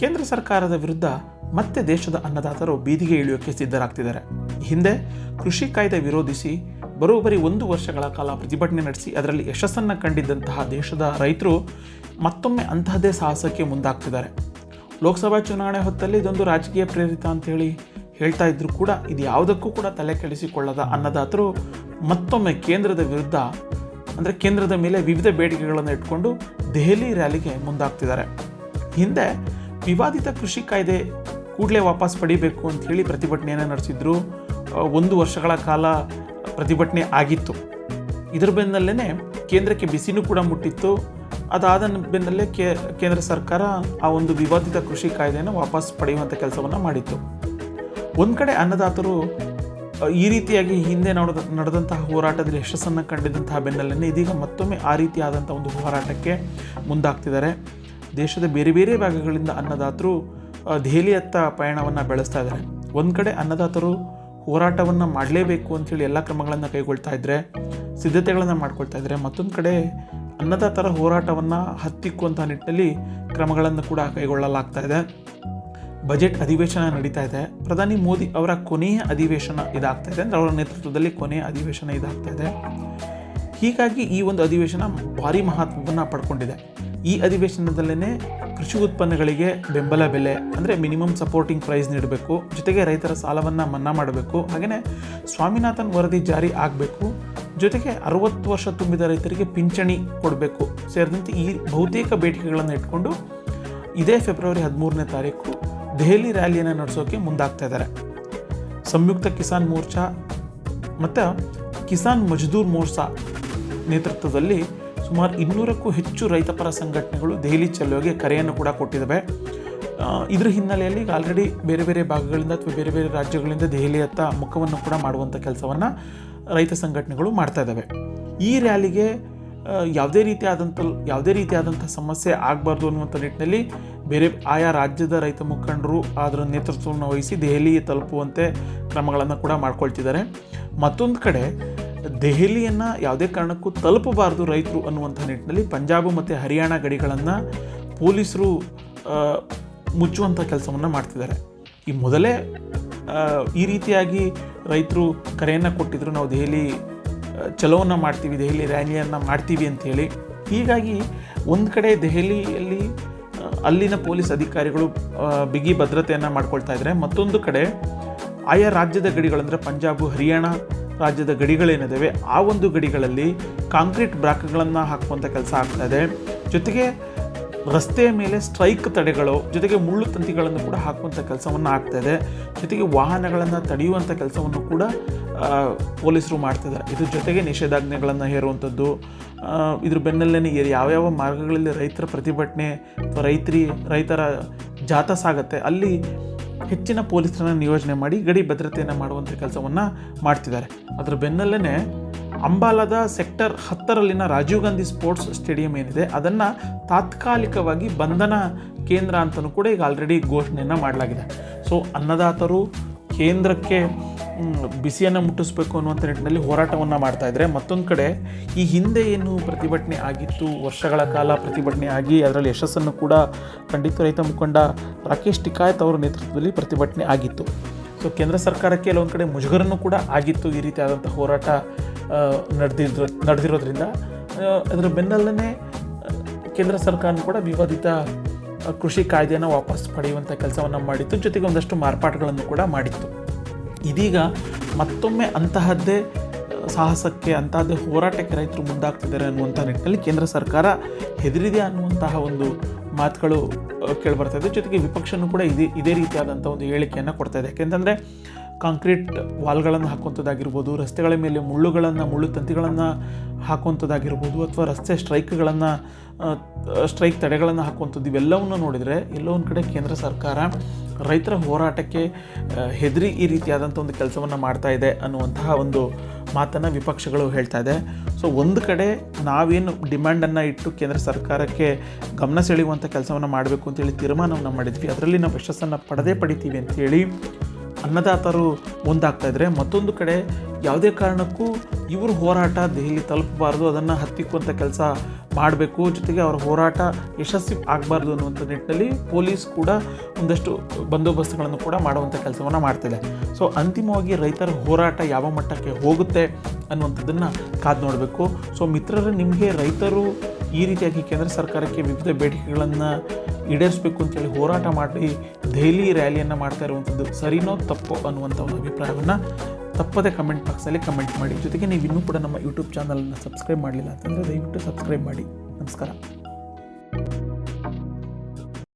ಕೇಂದ್ರ ಸರ್ಕಾರದ ವಿರುದ್ಧ ಮತ್ತೆ ದೇಶದ ಅನ್ನದಾತರು ಬೀದಿಗೆ ಇಳಿಯೋಕೆ ಸಿದ್ಧರಾಗ್ತಿದ್ದಾರೆ. ಹಿಂದೆ ಕೃಷಿ ಕಾಯ್ದೆ ವಿರೋಧಿಸಿ ಬರೋಬ್ಬರಿ ಒಂದು ವರ್ಷಗಳ ಕಾಲ ಪ್ರತಿಭಟನೆ ನಡೆಸಿ ಅದರಲ್ಲಿ ಯಶಸ್ಸನ್ನು ಕಂಡಿದ್ದಂತಹ ದೇಶದ ರೈತರು ಮತ್ತೊಮ್ಮೆ ಅಂತಹದೇ ಸಾಹಸಕ್ಕೆ ಮುಂದಾಗ್ತಿದ್ದಾರೆ. ಲೋಕಸಭಾ ಚುನಾವಣೆ ಹೊತ್ತಲ್ಲಿ ಇದೊಂದು ರಾಜಕೀಯ ಪ್ರೇರಿತ ಅಂತೇಳಿ ಹೇಳ್ತಾ ಇದ್ರು ಕೂಡ ಇದು ಯಾವುದಕ್ಕೂ ಕೂಡ ತಲೆ ಕೆಡಿಸಿಕೊಳ್ಳದ ಅನ್ನದಾತರು ಮತ್ತೊಮ್ಮೆ ಕೇಂದ್ರದ ವಿರುದ್ಧ, ಅಂದರೆ ಕೇಂದ್ರದ ಮೇಲೆ ವಿವಿಧ ಬೇಡಿಕೆಗಳನ್ನು ಇಟ್ಕೊಂಡು ದೆಹಲಿ ರ್ಯಾಲಿಗೆ ಮುಂದಾಗ್ತಿದ್ದಾರೆ. ಹಿಂದೆ ವಿವಾದಿತ ಕೃಷಿ ಕಾಯ್ದೆ ಕೂಡಲೇ ವಾಪಸ್ ಪಡಿಬೇಕು ಅಂತ ಹೇಳಿ ಪ್ರತಿಭಟನೆಯನ್ನು ನಡೆಸಿದ್ರು. ಒಂದು ವರ್ಷಗಳ ಕಾಲ ಪ್ರತಿಭಟನೆ ಆಗಿತ್ತು. ಇದರ ಬೆನ್ನಲ್ಲೇ ಕೇಂದ್ರಕ್ಕೆ ಬಿಸಿನೂ ಕೂಡ ಮುಟ್ಟಿತ್ತು. ಅದಾದ ಬೆನ್ನಲ್ಲೇ ಕೇಂದ್ರ ಸರ್ಕಾರ ಆ ಒಂದು ವಿವಾದಿತ ಕೃಷಿ ಕಾಯ್ದೆಯನ್ನು ವಾಪಸ್ ಪಡೆಯುವಂಥ ಕೆಲಸವನ್ನು ಮಾಡಿತ್ತು. ಒಂದು ಕಡೆ ಅನ್ನದಾತರು ಈ ರೀತಿಯಾಗಿ ಹಿಂದೆ ನಡೆದ, ನಡೆದಂತಹ ಹೋರಾಟದಲ್ಲಿ ಯಶಸ್ಸನ್ನು ಕಂಡಿದ್ದಂತಹ ಬೆನ್ನಲ್ಲೇ ಇದೀಗ ಮತ್ತೊಮ್ಮೆ ಆ ರೀತಿಯಾದಂಥ ಒಂದು ಹೋರಾಟಕ್ಕೆ ಮುಂದಾಗ್ತಿದ್ದಾರೆ. ದೇಶದ ಬೇರೆ ಬೇರೆ ಭಾಗಗಳಿಂದ ಅನ್ನದಾತರು ದೆಹಲಿಯತ್ತ ಪಯಣವನ್ನು ಬೆಳೆಸ್ತಾ ಇದ್ದಾರೆ ಒಂದು ಕಡೆ ಅನ್ನದಾತರು ಹೋರಾಟವನ್ನು ಮಾಡಲೇಬೇಕು ಅಂಥೇಳಿ ಎಲ್ಲ ಕ್ರಮಗಳನ್ನು ಕೈಗೊಳ್ತಾ ಇದ್ದರೆ ಸಿದ್ಧತೆಗಳನ್ನು ಮಾಡ್ಕೊಳ್ತಾ ಇದ್ದರೆ ಮತ್ತೊಂದು ಕಡೆ ಅನ್ನದಾತರ ಹೋರಾಟವನ್ನು ಹತ್ತಿಕ್ಕುವಂಥ ನಿಟ್ಟಿನಲ್ಲಿ ಕ್ರಮಗಳನ್ನು ಕೂಡ ಕೈಗೊಳ್ಳಲಾಗ್ತಾ ಇದೆ. ಬಜೆಟ್ ಅಧಿವೇಶನ ನಡೀತಾ ಇದೆ. ಪ್ರಧಾನಿ ಮೋದಿ ಅವರ ಕೊನೆಯ ಅಧಿವೇಶನ ಇದಾಗ್ತಾ ಇದೆ. ಅಂದರೆ ಅವರ ನೇತೃತ್ವದಲ್ಲಿ ಕೊನೆಯ ಅಧಿವೇಶನ ಇದಾಗ್ತಾ ಇದೆ. ಹೀಗಾಗಿ ಈ ಒಂದು ಅಧಿವೇಶನ ಭಾರಿ ಮಹತ್ವವನ್ನು ಪಡ್ಕೊಂಡಿದೆ. ಈ ಅಧಿವೇಶನದಲ್ಲೇ ಕೃಷಿ ಉತ್ಪನ್ನಗಳಿಗೆ ಬೆಂಬಲ ಬೆಲೆ, ಅಂದರೆ ಮಿನಿಮಮ್ ಸಪೋರ್ಟಿಂಗ್ ಪ್ರೈಸ್ ನೀಡಬೇಕು, ಜೊತೆಗೆ ರೈತರ ಸಾಲವನ್ನು ಮನ್ನಾ ಮಾಡಬೇಕು ಹಾಗೆಯೇ ಸ್ವಾಮಿನಾಥನ್ ವರದಿ ಜಾರಿ ಆಗಬೇಕು, ಜೊತೆಗೆ ಅರವತ್ತು ವರ್ಷ ತುಂಬಿದ ರೈತರಿಗೆ ಪಿಂಚಣಿ ಕೊಡಬೇಕು ಸೇರಿದಂತೆ ಈ ಬಹುತೇಕ ಬೇಡಿಕೆಗಳನ್ನು ಇಟ್ಕೊಂಡು ಇದೇ ಫೆಬ್ರವರಿ ಹದಿಮೂರನೇ ತಾರೀಕು ದೆಹಲಿ ರ್ಯಾಲಿಯನ್ನು ನಡೆಸೋಕೆ ಮುಂದಾಗ್ತಾ ಇದ್ದಾರೆ. ಸಂಯುಕ್ತ ಕಿಸಾನ್ ಮೋರ್ಚಾ ಮತ್ತು ಕಿಸಾನ್ ಮಜ್ದೂರ್ ಮೋರ್ಚಾ ನೇತೃತ್ವದಲ್ಲಿ ಸುಮಾರು ಇನ್ನೂರಕ್ಕೂ ಹೆಚ್ಚು ರೈತಪರ ಸಂಘಟನೆಗಳು ದೆಹಲಿ ಚಲೋಗೆ ಕರೆಯನ್ನು ಕೂಡ ಕೊಟ್ಟಿದ್ದಾವೆ. ಇದರ ಹಿನ್ನೆಲೆಯಲ್ಲಿ ಆಲ್ರೆಡಿ ಬೇರೆ ಬೇರೆ ಭಾಗಗಳಿಂದ ಅಥವಾ ಬೇರೆ ಬೇರೆ ರಾಜ್ಯಗಳಿಂದ ದೆಹಲಿಯತ್ತ ಮುಖವನ್ನು ಕೂಡ ಮಾಡುವಂಥ ಕೆಲಸವನ್ನು ರೈತ ಸಂಘಟನೆಗಳು ಮಾಡ್ತಾ ಇದ್ದಾವೆ. ಈ ರ್ಯಾಲಿಗೆ ಯಾವುದೇ ರೀತಿಯಾದಂಥ ಯಾವುದೇ ರೀತಿಯಾದಂಥ ಸಮಸ್ಯೆ ಆಗಬಾರ್ದು ಅನ್ನುವಂಥ ನಿಟ್ಟಿನಲ್ಲಿ ಬೇರೆ ಆಯಾ ರಾಜ್ಯದ ರೈತ ಮುಖಂಡರು ಅದರ ನೇತೃತ್ವವನ್ನು ವಹಿಸಿ ದೆಹಲಿ ತಲುಪುವಂತೆ ಕ್ರಮಗಳನ್ನು ಕೂಡ ಮಾಡ್ಕೊಳ್ತಿದ್ದಾರೆ. ಮತ್ತೊಂದು ಕಡೆ ದೆಹಲಿಯನ್ನು ಯಾವುದೇ ಕಾರಣಕ್ಕೂ ತಲುಪಬಾರ್ದು ರೈತರು ಅನ್ನುವಂಥ ನಿಟ್ಟಿನಲ್ಲಿ ಪಂಜಾಬ್ ಮತ್ತು ಹರಿಯಾಣ ಗಡಿಗಳನ್ನು ಪೊಲೀಸರು ಮುಚ್ಚುವಂಥ ಕೆಲಸವನ್ನು ಮಾಡ್ತಿದ್ದಾರೆ. ಈ ಮೊದಲೇ ಈ ರೀತಿಯಾಗಿ ರೈತರು ಕರೆಯನ್ನು ಕೊಟ್ಟಿದ್ರು, ನಾವು ದೆಹಲಿ ಚಲೋವನ್ನು ಮಾಡ್ತೀವಿ, ದೆಹಲಿ ರ್ಯಾಲಿಯನ್ನು ಮಾಡ್ತೀವಿ ಅಂಥೇಳಿ ಹೀಗಾಗಿ ಒಂದು ಕಡೆ ದೆಹಲಿಯಲ್ಲಿ ಅಲ್ಲಿನ ಪೊಲೀಸ್ ಅಧಿಕಾರಿಗಳು ಬಿಗಿ ಭದ್ರತೆಯನ್ನು ಮಾಡ್ಕೊಳ್ತಾ ಇದ್ದಾರೆ ಮತ್ತೊಂದು ಕಡೆ ಆಯಾ ರಾಜ್ಯದ ಗಡಿಗಳಂದರೆ ಪಂಜಾಬು, ಹರಿಯಾಣ ರಾಜ್ಯದ ಗಡಿಗಳೇನಿದ್ದಾವೆ ಆ ಒಂದು ಗಡಿಗಳಲ್ಲಿ ಕಾಂಕ್ರೀಟ್ ಬ್ರಾಕ್ಗಳನ್ನು ಹಾಕುವಂಥ ಕೆಲಸ ಆಗ್ತಾ ಇದೆ. ಜೊತೆಗೆ ರಸ್ತೆಯ ಮೇಲೆ ಸ್ಟ್ರೈಕ್ ತಡೆಗಳು, ಜೊತೆಗೆ ಮುಳ್ಳು ತಂತಿಗಳನ್ನು ಕೂಡ ಹಾಕುವಂಥ ಕೆಲಸವನ್ನು ಆಗ್ತಾ ಇದೆ. ಜೊತೆಗೆ ವಾಹನಗಳನ್ನು ತಡೆಯುವಂಥ ಕೆಲಸವನ್ನು ಕೂಡ ಪೊಲೀಸರು ಮಾಡ್ತಿದ್ದಾರೆ ಇದ್ರ ಜೊತೆಗೆ ನಿಷೇಧಾಜ್ಞೆಗಳನ್ನು ಹೇರುವಂಥದ್ದು ಇದ್ರ ಬೆನ್ನಲ್ಲೇ ಯಾವ್ಯಾವ ಮಾರ್ಗಗಳಲ್ಲಿ ರೈತರ ಪ್ರತಿಭಟನೆ ಅಥವಾ ರೈತರಿ, ರೈತರ ಜಾಥಾ ಸಾಗತ್ತೆ, ಅಲ್ಲಿ ಹೆಚ್ಚಿನ ಪೊಲೀಸರನ್ನ ನಿಯೋಜನೆ ಮಾಡಿ ಗಡಿ ಭದ್ರತೆಯನ್ನು ಮಾಡುವಂಥ ಕೆಲಸವನ್ನು ಮಾಡ್ತಿದ್ದಾರೆ. ಅದರ ಬೆನ್ನಲ್ಲೇ ಅಂಬಾಲದ ಸೆಕ್ಟರ್ ಹತ್ತರಲ್ಲಿನ ರಾಜೀವ್ ಗಾಂಧಿ ಸ್ಪೋರ್ಟ್ಸ್ ಸ್ಟೇಡಿಯಂ ಏನಿದೆ, ಅದನ್ನು ತಾತ್ಕಾಲಿಕವಾಗಿ ಬಂಧನ ಕೇಂದ್ರ ಅಂತಲೂ ಕೂಡ ಈಗ ಆಲ್ರೆಡಿ ಘೋಷಣೆಯನ್ನು ಮಾಡಲಾಗಿದೆ. ಸೊ ಅನ್ನದಾತರು ಕೇಂದ್ರಕ್ಕೆ ಬಿಸಿಯನ್ನು ಮುಟ್ಟಿಸ್ಬೇಕು ಅನ್ನುವಂಥ ನಿಟ್ಟಿನಲ್ಲಿ ಹೋರಾಟವನ್ನು ಮಾಡ್ತಾ ಇದ್ದರೆ ಮತ್ತೊಂದು ಕಡೆ ಈ ಹಿಂದೆ ಏನು ಪ್ರತಿಭಟನೆ ಆಗಿತ್ತು, ವರ್ಷಗಳ ಕಾಲ ಪ್ರತಿಭಟನೆ ಆಗಿ ಅದರಲ್ಲಿ ಯಶಸ್ಸನ್ನು ಕೂಡ ಖಂಡಿತ ರೈತ ಮುಖಂಡ ರಾಕೇಶ್ ಟಿಕಾಯತ್ ಅವರ ನೇತೃತ್ವದಲ್ಲಿ ಪ್ರತಿಭಟನೆ ಆಗಿತ್ತು. ಸೊ ಕೇಂದ್ರ ಸರ್ಕಾರಕ್ಕೆ ಕೆಲವೊಂದು ಕಡೆ ಮುಜುಗರನೂ ಕೂಡ ಆಗಿತ್ತು ಈ ರೀತಿಯಾದಂಥ ಹೋರಾಟ ನಡೆದಿದ್ರ, ನಡೆದಿರೋದ್ರಿಂದ. ಅದರ ಬೆನ್ನಲ್ಲೇ ಕೇಂದ್ರ ಸರ್ಕಾರ ಕೂಡ ವಿವಾದಿತ ಕೃಷಿ ಕಾಯ್ದೆಯನ್ನು ವಾಪಸ್ ಪಡೆಯುವಂಥ ಕೆಲಸವನ್ನು ಮಾಡಿತ್ತು. ಜೊತೆಗೆ ಒಂದಷ್ಟು ಮಾರ್ಪಾಟುಗಳನ್ನು ಕೂಡ ಮಾಡಿತ್ತು. ಇದೀಗ ಮತ್ತೊಮ್ಮೆ ಅಂತಹದ್ದೇ ಸಾಹಸಕ್ಕೆ, ಅಂತಹದ್ದೇ ಹೋರಾಟಕ್ಕೆ ರೈತರು ಮುಂದಾಗ್ತಿದ್ದಾರೆ ಅನ್ನುವಂಥ ನಿಟ್ಟಿನಲ್ಲಿ ಕೇಂದ್ರ ಸರ್ಕಾರ ಹೆದರಿದೆ ಅನ್ನುವಂತಹ ಒಂದು ಮಾತುಗಳು ಕೇಳಿಬರ್ತಾ ಇದೆ. ಜೊತೆಗೆ ವಿಪಕ್ಷನೂ ಕೂಡ ಇದೇ ಇದೇ ರೀತಿಯಾದಂಥ ಒಂದು ಹೇಳಿಕೆಯನ್ನು ಕೊಡ್ತಾ ಇದೆ. ಯಾಕೆಂತಂದರೆ ಕಾಂಕ್ರೀಟ್ ವಾಲ್ಗಳನ್ನು ಹಾಕುವಂಥದ್ದಾಗಿರ್ಬೋದು, ರಸ್ತೆಗಳ ಮೇಲೆ ಮುಳ್ಳುಗಳನ್ನು, ಮುಳ್ಳು ತಂತಿಗಳನ್ನು ಹಾಕುವಂಥದ್ದಾಗಿರ್ಬೋದು ಅಥವಾ ರಸ್ತೆ ಸ್ಟ್ರೈಕ್ಗಳನ್ನು ಸ್ಟ್ರೈಕ್ ತಡೆಗಳನ್ನು ಹಾಕುವಂಥದ್ದು ಇವೆಲ್ಲವನ್ನು ನೋಡಿದರೆ ಎಲ್ಲೋ ಒಂದು ಕಡೆ ಕೇಂದ್ರ ಸರ್ಕಾರ ರೈತರ ಹೋರಾಟಕ್ಕೆ ಹೆದರಿ ಈ ರೀತಿಯಾದಂಥ ಒಂದು ಕೆಲಸವನ್ನು ಮಾಡ್ತಾ ಇದೆ ಅನ್ನುವಂತಹ ಒಂದು ಮಾತನ್ನು ವಿಪಕ್ಷಗಳು ಹೇಳ್ತಾ ಇದೆ. ಸೊ ಒಂದು ಕಡೆ ನಾವೇನು ಡಿಮ್ಯಾಂಡನ್ನು ಇಟ್ಟು ಕೇಂದ್ರ ಸರ್ಕಾರಕ್ಕೆ ಗಮನ ಸೆಳೆಯುವಂಥ ಕೆಲಸವನ್ನು ಮಾಡಬೇಕು ಅಂತೇಳಿ ತೀರ್ಮಾನವನ್ನು ಮಾಡಿದ್ವಿ. ಅದರಲ್ಲಿ ನಾವು ಯಶಸ್ಸನ್ನು ಪಡೆದೇ ಪಡಿತೀವಿ ಅಂತೇಳಿ ಅನ್ನದಾತರು ಮುಂದಾಗ್ತಾ ಇದ್ರೆ ಮತ್ತೊಂದು ಕಡೆ ಯಾವುದೇ ಕಾರಣಕ್ಕೂ ಇವರು ಹೋರಾಟ ದೆಹಲಿ ತಲುಪಬಾರ್ದು, ಅದನ್ನು ಹತ್ತಿಕ್ಕುವಂಥ ಕೆಲಸ ಮಾಡಬೇಕು. ಜೊತೆಗೆ ಅವರ ಹೋರಾಟ ಯಶಸ್ವಿ ಆಗಬಾರ್ದು ಅನ್ನುವಂಥ ನಿಟ್ಟಿನಲ್ಲಿ ಪೊಲೀಸ್ ಕೂಡ ಒಂದಷ್ಟು ಬಂದೋಬಸ್ತ್ಗಳನ್ನು ಕೂಡ ಮಾಡುವಂಥ ಕೆಲಸವನ್ನು ಮಾಡ್ತಿದೆ ಸೊ ಅಂತಿಮವಾಗಿ ರೈತರ ಹೋರಾಟ ಯಾವ ಮಟ್ಟಕ್ಕೆ ಹೋಗುತ್ತೆ ಅನ್ನುವಂಥದ್ದನ್ನು ಕಾದು ನೋಡಬೇಕು. ಸೊ ಮಿತ್ರರೇ, ನಿಮಗೆ ರೈತರು ಈ ರೀತಿಯಾಗಿ ಕೇಂದ್ರ ಸರ್ಕಾರಕ್ಕೆ ವಿವಿಧ ಬೇಡಿಕೆಗಳನ್ನು ಈಡೇರಿಸಬೇಕು ಅಂತೇಳಿ ಹೋರಾಟ ಮಾಡಿ ದೆಹಲಿ ರ್ಯಾಲಿಯನ್ನು ಮಾಡ್ತಾ ಇರುವಂಥದ್ದು ಸರಿನೋ ತಪ್ಪೋ ಅನ್ನುವಂಥ ಒಂದು ಅಭಿಪ್ರಾಯವನ್ನು ತಪ್ಪದೆ ಕಮೆಂಟ್ ಬಾಕ್ಸಲ್ಲಿ ಕಮೆಂಟ್ ಮಾಡಿ. ಜೊತೆಗೆ ನೀವು ಇನ್ನೂ ಕೂಡ ನಮ್ಮ ಯೂಟ್ಯೂಬ್ ಚಾನಲನ್ನು ಸಬ್ಸ್ಕ್ರೈಬ್ ಮಾಡಲಿಲ್ಲ ಅಂತಂದರೆ ದಯವಿಟ್ಟು ಸಬ್ಸ್ಕ್ರೈಬ್ ಮಾಡಿ. ನಮಸ್ಕಾರ.